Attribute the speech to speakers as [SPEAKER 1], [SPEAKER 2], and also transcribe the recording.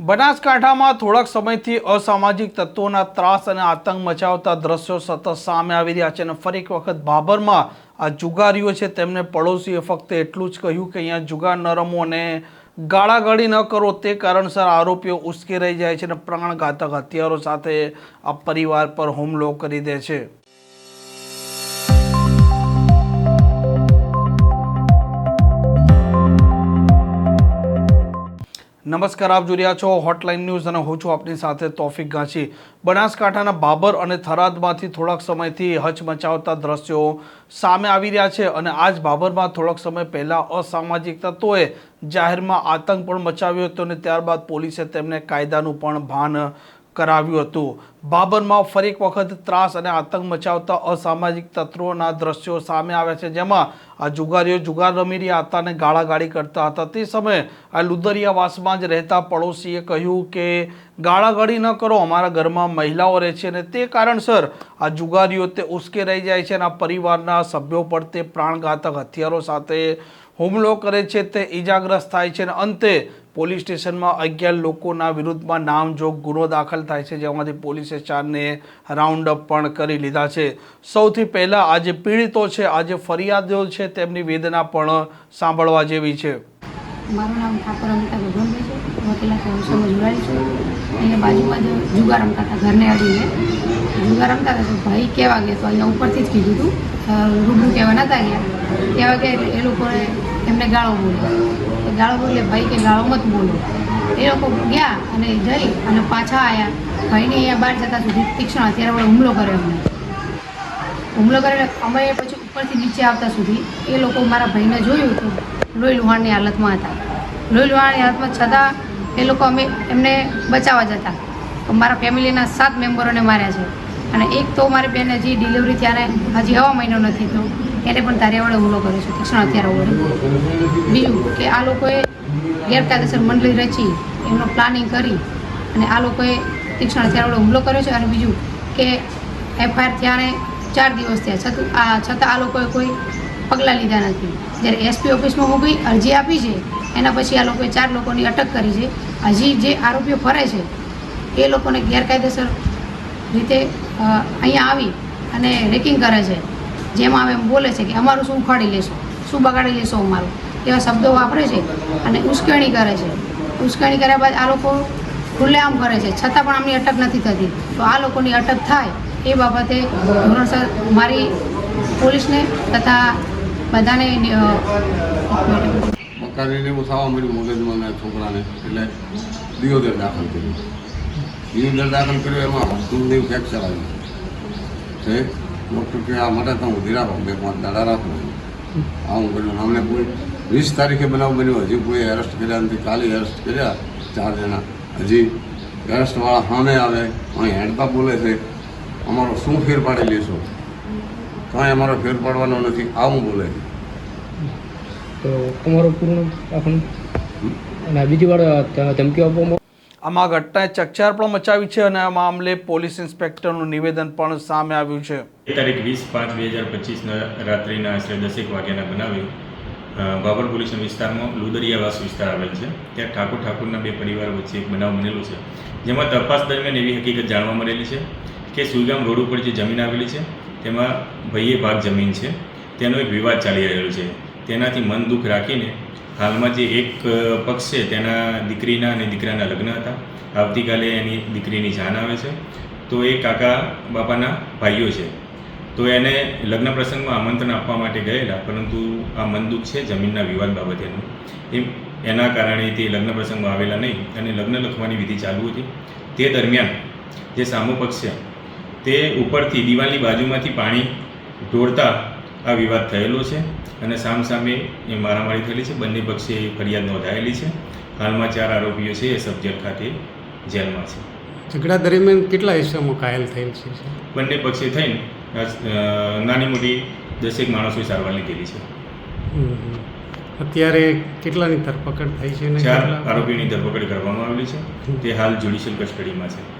[SPEAKER 1] બનાસકાંઠામાં થોડાક સમયથી અસામાજિક તત્વોના ત્રાસ અને આતંક મચાવતા દ્રશ્યો સતત સામે આવી રહ્યા છે અને ફરી એક વખત બાબરમાં આ જુગારીઓ છે, તેમને પડોશીએ ફક્ત એટલું જ કહ્યું કે અહીંયા જુગાર ન રમો અને ગાળાગાળી ન કરો. તે કારણસર આરોપીઓ ઉશ્કેરાઈ જાય છે અને પ્રાણઘાતક હથિયારો સાથે આ પરિવાર પર હુમલો કરી દે છે. નમસ્કાર, આપ જોઈ રહ્યા છો હોટલાઇન ન્યૂઝ અને હું છું આપની સાથે તોફિક ગાંચી બનાસકાંઠાના બાબર અને થરાદમાંથી થોડાક સમયથી હચમચાવતા દ્રશ્યો સામે આવી રહ્યા છે અને આજ બાબરમાં થોડાક સમય પહેલાં અસામાજિક તત્વોએ જાહેરમાં આતંક પણ મચાવ્યો હતો અને ત્યારબાદ પોલીસે તેમને કાયદાનું પણ ભાન કરાવ્યું હતું. બાબરમાં ફરી એક વખત ત્રાસ અને આતંક મચાવતા અસામાજિક તત્વોના દ્રશ્યો સામે આવ્યા છે. જેમાં આ જુગારીઓ જુગાર રમી રહ્યા હતા અને ગાળાગાળી કરતા હતા. તે સમયે આ લુદરિયાવાસમાં જ રહેતા પડોશીએ કહ્યું કે, ગાળાગાળી ન કરો, અમારા ઘરમાં મહિલાઓ રહે છે અને તે કારણસર આ જુગારીઓ તે ઉશ્કેરાઈ જાય છે અને આ પરિવારના સભ્યો પર તે પ્રાણઘાતક હથિયારો સાથે હુમલો કરે છે. તે ઈજાગ્રસ્ત થાય છે અને અંતે પોલીસ સ્ટેશનમાં અગિયાર લોકોના વિરુદ્ધમાં નામજોગ ગુનો દાખલ થાય છે, જેમાંથી પોલીસે ચારને રાઉન્ડ અપ પણ કરી લીધા છે. સૌથી પહેલાં આજે પીડિતો છે, આજે ફરિયાદો છે, તેમની વેદના પણ સાંભળવા જેવી છે.
[SPEAKER 2] મારું નામ ઠાકોર અમિતા ગગનભાઈ છે, વકીલા કૌશલમાં જોડાયેલ છું. અહીંયા બાજુમાં જ જુગાર રમતા હતા ઘરને અડીને. જુગાર રમતા હતા, તો ભાઈ કહેવા ગયા તો અહીંયા ઉપરથી જ કીધું હતું. રૂબરૂ કહેવા નતા ગયા. કહેવા ગયા એ લોકોએ એમને ગાળો બોલ્યો તો ગાળો બોલે, ભાઈ, કે ગાળો મત બોલો. એ લોકો ગયા અને જઈ અને પાછા આવ્યા ભાઈને અહીંયા બહાર જતા સુધી તીક્ષ્ણ અત્યારે વડે હુમલો કર્યો અમને હુમલો કરીને અમે પછી ઉપરથી નીચે આવતા સુધી એ લોકો મારા ભાઈને જોયું તો લોહી લુહાણની હાલતમાં હતા. લોહી લુહાણની હાલતમાં છતાં એ લોકો અમે એમને બચાવવા જતા. મારા ફેમિલીના સાત મેમ્બરોને માર્યા છે. અને એક તો મારી બેન હજી ડિલિવરી ત્યારે હજી હવા મહિનો નથી તો એને પણ તારે વડે હુમલો કર્યો છે, તીક્ષ્ણ હથિયારો વડે બીજું કે આ લોકોએ ગેરકાયદેસર મંડળી રચી, એમનો પ્લાનિંગ કરી અને આ લોકોએ તીક્ષ્ણ હથિયાર વડે હુમલો કર્યો છે. અને બીજું કે એફઆઈઆર ત્યારે ચાર દિવસ થયા, છતાં, આ છતાં આ લોકોએ કોઈ પગલાં લીધા નથી. જ્યારે એસપી ઓફિસમાં હું ગઈ અરજી આપી છે, એના પછી આ લોકોએ ચાર લોકોની અટક કરી છે. હજી જે આરોપીઓ ફરે છે, એ લોકોને ગેરકાયદેસર રીતે અહીંયા આવી અને રેકિંગ કરે છે. જેમાં હવે એમ બોલે છે કે અમારું શું ઉખાડી લેશો? શું બગાડી લેશો અમારું? એવા શબ્દો વાપરે છે અને ઉશ્કેરણી કરે છે. ઉશ્કેરણી કર્યા બાદ આ લોકો ખુલ્લેઆમ કરે છે. છતાં પણ આમની અટક નથી થતી. તો આ લોકોની અટક થાય એ બાબતે ધોરણસર મારી પોલીસને તથા બધાને
[SPEAKER 3] મકાનીને એવું થવા મળ્યું મગજમાં છોકરાને. એટલે દિયોદર દાખલ કર્યું. દિયોદર દાખલ કર્યો એમાં હસ્તુદેવ ફેક્ચર આવ્યું. છે ડૉક્ટર કે આ માટે તમે ઉધી રાખો બે પાંચ દાડા રાખો આવું કર્યું અમને કોઈ વીસ તારીખે બનાવ બન્યો. હજી કોઈ એરેસ્ટ કર્યા નથી. કાલે એરેસ્ટ કર્યા. ચાર જણા. હજી એરેસ્ટવાળા સામે આવે. અહીં હેડતા બોલે છે. અમારો શું ફેર પાડી લેશો? કાંઈ અમારો ફેર પાડવાનો નથી. આવું બોલે છે.
[SPEAKER 4] તો તમારો પૂર્ણ આપણું અને બીજી વાર ધમકીઓ આપવામાં
[SPEAKER 1] આમાં ઘટનાએ ચકચાર પણ મચાવી છે અને આ મામલે પોલીસ ઇન્સ્પેક્ટરનું નિવેદન પણ સામે આવ્યું છે.
[SPEAKER 5] તારીખ વીસ પાંચ બે હજાર પચીસના રાત્રિના આશરે દસેક વાગ્યાના બનાવે બાબર પોલીસ વિસ્તારમાં લુદરિયાવાસ વિસ્તાર આવેલ છે. ત્યાં ઠાકોર ઠાકોરના બે પરિવાર વચ્ચે એક બનાવ બનેલો છે, જેમાં તપાસ દરમિયાન એવી હકીકત જાણવા મળેલી છે કે સુઈગામ રોડ ઉપર જે જમીન આવેલી છે, તેમાં ભાઈએ ભાગ જમીન છે. તેનો એક વિવાદ ચાલી રહેલો છે. તેનાથી મન દુઃખ રાખીને હાલમાં જે એક પક્ષ છે, તેના દીકરીના અને દીકરાના લગ્ન હતા. આવતીકાલે એની દીકરીની જાન આવે છે. તો એ કાકા બાપાના ભાઈઓ છે. તો એને લગ્ન પ્રસંગમાં આમંત્રણ આપવા માટે ગયેલા, પરંતુ આ મનદુખ છે જમીનના વિવાદ બાબતેનું. એમ, એના કારણે તે લગ્ન પ્રસંગમાં આવેલા નહીં અને લગ્ન લખવાની વિધિ ચાલુ હતી. તે દરમિયાન જે સામો પક્ષ છે, તે ઉપરથી દિવાલની બાજુમાંથી પાણી ઢોળતા આ વિવાદ થયેલો છે અને સામસામે એ મારામારી થયેલી છે. બંને પક્ષે ફરિયાદ નોંધાયેલી છે. હાલમાં ચાર આરોપીઓ છે એ સબજેલ ખાતે જેલમાં છે.
[SPEAKER 6] ઝઘડા દરમિયાન કેટલા હિસ્સામાં ઘાયલ થયેલ છે
[SPEAKER 5] બંને પક્ષે થઈને નાની મોટી દસેક માણસોએ સારવાર લીધેલી છે.
[SPEAKER 6] અત્યારે કેટલાની ધરપકડ થઈ છે
[SPEAKER 5] ચાર આરોપીની ધરપકડ કરવામાં આવેલી છે. તે હાલ જ્યુડિશિયલ કસ્ટડીમાં છે.